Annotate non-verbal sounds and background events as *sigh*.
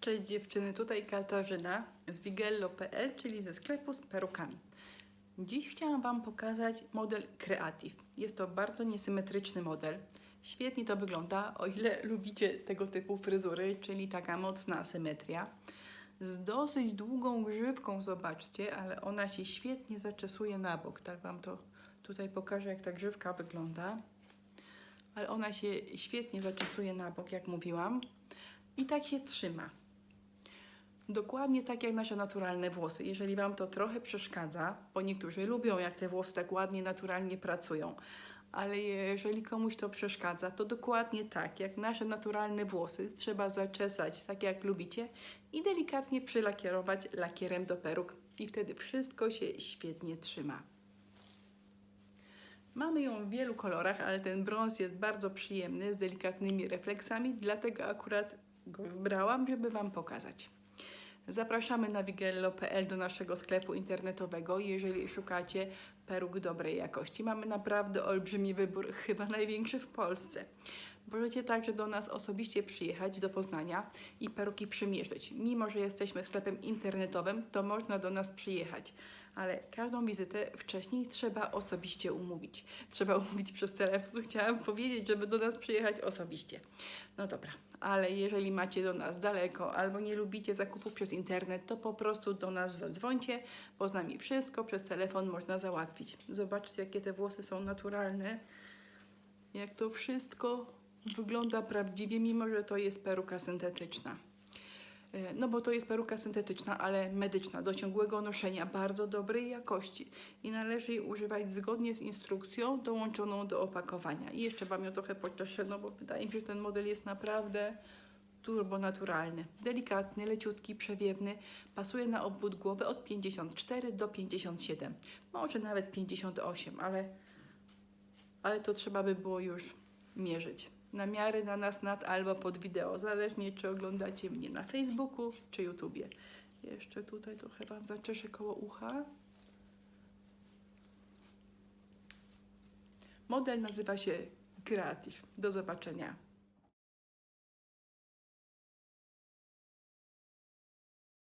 Cześć dziewczyny, tutaj Katarzyna z wigello.pl, czyli ze sklepu z perukami. Dziś chciałam Wam pokazać model Creative. Jest to bardzo niesymetryczny model. Świetnie to wygląda, o ile lubicie tego typu fryzury, czyli taka mocna symetria. Z dosyć długą grzywką, zobaczcie, ale ona się świetnie zaczesuje na bok. Tak Wam to tutaj pokażę, jak ta grzywka wygląda. Ale ona się świetnie zaczesuje na bok, jak mówiłam. I tak się trzyma. Dokładnie tak jak nasze naturalne włosy. Jeżeli Wam to trochę przeszkadza, bo niektórzy lubią, jak te włosy tak ładnie, naturalnie pracują, ale jeżeli komuś to przeszkadza, to dokładnie tak jak nasze naturalne włosy trzeba zaczesać tak jak lubicie i delikatnie przylakierować lakierem do peruk i wtedy wszystko się świetnie trzyma. Mamy ją w wielu kolorach, ale ten brąz jest bardzo przyjemny, z delikatnymi refleksami, dlatego akurat go wybrałam, żeby Wam pokazać. Zapraszamy na wigello.pl do naszego sklepu internetowego, jeżeli szukacie peruk dobrej jakości. Mamy naprawdę olbrzymi wybór, *laughs* chyba największy w Polsce. Możecie także do nas osobiście przyjechać do Poznania i peruki przymierzyć. Mimo, że jesteśmy sklepem internetowym, to można do nas przyjechać, ale każdą wizytę wcześniej trzeba osobiście umówić. Trzeba umówić przez telefon. Chciałam powiedzieć, żeby do nas przyjechać osobiście. No dobra, ale jeżeli macie do nas daleko albo nie lubicie zakupu przez internet, to po prostu do nas zadzwońcie, bo z nami wszystko przez telefon można załatwić. Zobaczcie, jakie te włosy są naturalne. Jak to wszystko wygląda prawdziwie, mimo że to jest peruka syntetyczna. E, No bo to jest peruka syntetyczna, ale medyczna, do ciągłego noszenia, bardzo dobrej jakości i należy jej używać zgodnie z instrukcją dołączoną do opakowania. I jeszcze Wam ją trochę pocieszę, no bo wydaje mi się, że ten model jest naprawdę turbo naturalny. Delikatny, leciutki, przewiewny, pasuje na obwód głowy od 54 do 57, może nawet 58, ale, ale to trzeba by było już mierzyć. Na miarę na nas nad albo pod wideo, zależnie czy oglądacie mnie na Facebooku czy YouTubie. Jeszcze tutaj trochę Wam zaczeszę koło ucha. Model nazywa się Creative. Do zobaczenia.